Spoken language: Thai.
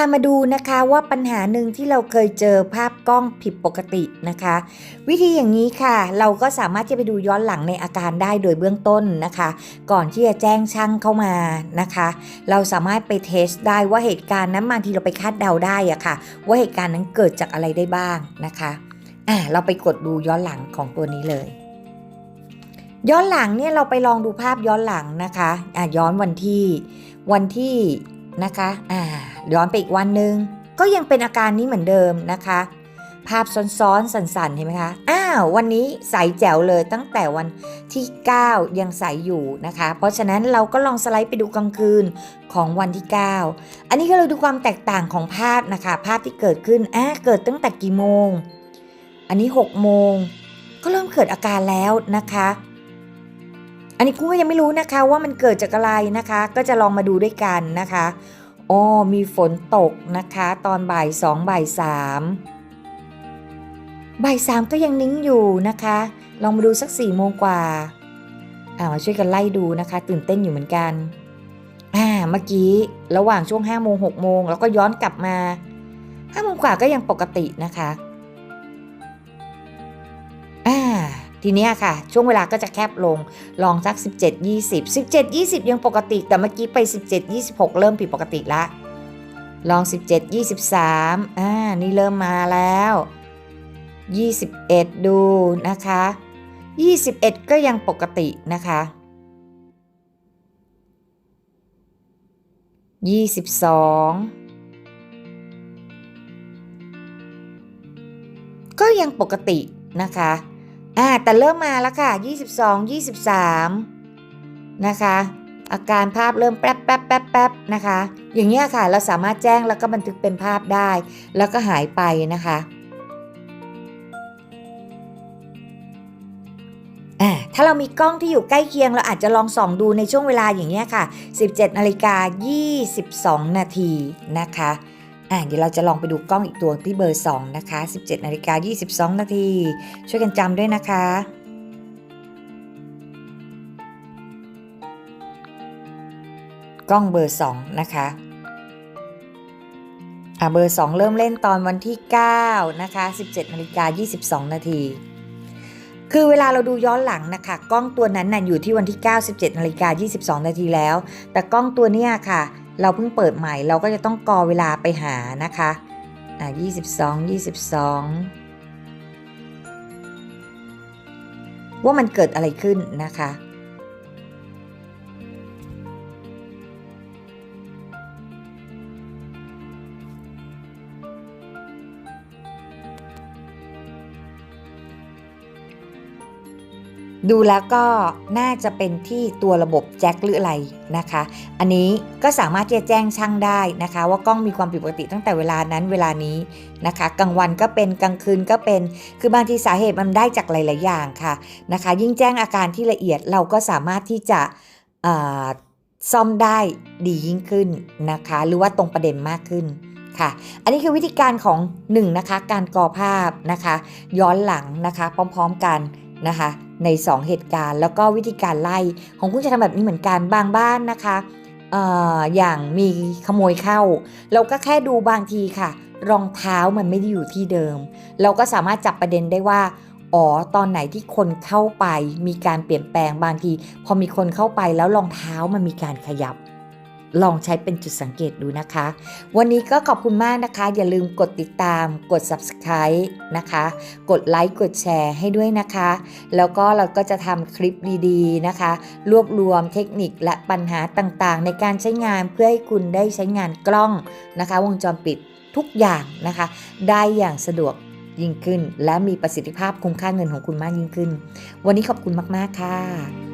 ามาดูนะคะว่าปัญหาหนึ่งที่เราเคยเจอภาพกล้องผิดปกตินะคะ วิธีอย่างนี้ค่ะ เราก็สามารถจะไปดูย้อนหลังในอาการได้โดยเบื้องต้นนะคะ ก่อนที่จะแจ้งช่างเข้ามานะคะ เราสามารถไปเทสได้ว่าเหตุการณ์นั้นบางทีเราไปคาดเดาได้อะค่ะ ว่าเหตุการณ์นั้นเกิดจากอะไรได้บ้างนะคะอะเราไปกดดูย้อนหลังของตัวนี้เลย ย้อนหลังเนี่ยเราไปลองดูภาพย้อนหลังนะคะอะย้อนวันที่วันที่นะคะอ่า ย้อนไปอีกวันหนึ่งก็ยังเป็นอาการนี้เหมือนเดิมนะคะ ภาพซ้อนๆสั่นๆเห็นไหมคะอ้าววันนี้ใสแจ๋วเลยตั้งแต่วันที่ 9 ยังใสอยู่นะคะ เพราะฉะนั้นเราก็ลองสไลด์ไปดูกลางคืนของวันที่ 9 อันนี้ก็เราดูความแตกต่างของภาพนะคะ ภาพที่เกิดขึ้นอ่าเกิดตั้งแต่กี่โมง อันนี้ 6 โมง ก็เริ่มเกิดอาการแล้วนะคะอันนี้คุณก็ยังไม่รู้นะคะว่ามันเกิดจากอะไรนะคะ ก็จะลองมาดูด้วยกันนะคะ อ๋อมีฝนตกนะคะ ตอนบ่ายสองบ่ายสามบ่ายสามก็ยังนิ่งอยู่นะคะ ลองมาดูสักสี่โมงกว่าอ่ามาช่วยกันไล่ดูนะคะ ตื่นเต้นอยู่เหมือนกันอ่าเมื่อกี้ระหว่างช่วงห้าโมงหกโมงแล้วก็ย้อนกลับมาห้าโมงกว่าก็ยังปกตินะคะ ทีนี้ค่ะ ช่วงเวลาก็จะแคบลงลองสัก 17 20 17 20 ยังปกติ แต่เมื่อกี้ไป 17 26 เริ่มผิดปกติละ ลอง 17 23อ่านี่เริ่มมาแล้ว 21 ดูนะคะ 21 ก็ยังปกตินะคะ 22ก็ยังปกตินะคะ อ่าแต่เริ่มมาแล้วค่ะ 22 23 นะคะ อาการภาพเริ่มแป๊บแป๊บแป๊บแป๊บนะคะ อย่างเงี้ยค่ะ เราสามารถแจ้งแล้วก็บันทึกเป็นภาพได้ แล้วก็หายไปนะคะถ้าเรามีกล้องที่อยู่ใกล้เคียง เราอาจจะลองส่องดูในช่วงเวลาอย่างเงี้ยค่ะ 17นาฬิกา22 นาทีนะคะ อ่าเดี๋ยวเราจะลองไปดูกล้องอีกตัวที่เบอร์ 2 นะคะ 17นาฬิกา22 นาที ช่วยกันจำด้วยนะคะกล้องเบอร์ 2 นะคะ อ่าเบอร์ 2 เริ่มเล่นตอนวันที่ 9 นะคะ 17นาฬิกา22 นาที คือเวลาเราดูย้อนหลังนะคะ กล้องตัวนั้นน่ะอยู่ที่วันที่ 9 17นาฬิกา22 นาทีแล้ว แต่กล้องตัวเนี้ยค่ะ เราเพิ่งเปิดใหม่เราก็จะต้องกอเวลาไปหานะคะอ่า22 22 ว่ามันเกิดอะไรขึ้นนะคะ ดูแล้วก็น่าจะเป็นที่ตัวระบบแจ็คหรืออะไรนะคะ อันนี้ก็สามารถที่จะแจ้งช่างได้นะคะ ว่ากล้องมีความผิดปกติตั้งแต่เวลานั้นเวลานี้นะคะ กลางวันก็เป็นกลางคืนก็เป็น คือบางทีสาเหตุมันได้จากหลาย ๆ อย่างค่ะนะคะ ยิ่งแจ้งอาการที่ละเอียดเราก็สามารถที่จะซ่อมได้ดียิ่งขึ้นนะคะ หรือว่าตรงประเด็นมากขึ้นค่ะ อันนี้คือวิธีการของ1นะคะการกอภาพนะคะ ย้อนหลังนะคะ พร้อม ๆ กันนะคะ ใน 2 เหตุการณ์ แล้วก็วิธีการไล่ของคุณจะทำแบบนี้เหมือนกันบางบ้านนะคะเอ่ออย่างมีขโมยเข้า เราก็แค่ดูบางทีค่ะ รองเท้ามันไม่ได้อยู่ที่เดิม เราก็สามารถจับประเด็นได้ว่าอ๋อตอนไหนที่คนเข้าไปมีการเปลี่ยนแปลงบางที พอมีคนเข้าไปแล้วรองเท้ามันมีการขยับ ลองใช้เป็นจุดสังเกตดูนะคะ วันนี้ก็ขอบคุณมากนะคะ อย่าลืมกดติดตาม กด subscribe นะคะ กดไลค์ กดแชร์ให้ด้วยนะคะ แล้วก็เราก็จะทำคลิปดีๆนะคะ รวบรวมเทคนิคและปัญหาต่างๆ ในการใช้งานเพื่อให้คุณได้ใช้งานกล้องนะคะ วงจรปิดทุกอย่างนะคะ ได้อย่างสะดวกยิ่งขึ้น และมีประสิทธิภาพคุ้มค่าเงินของคุณมากยิ่งขึ้น วันนี้ขอบคุณมากๆค่ะ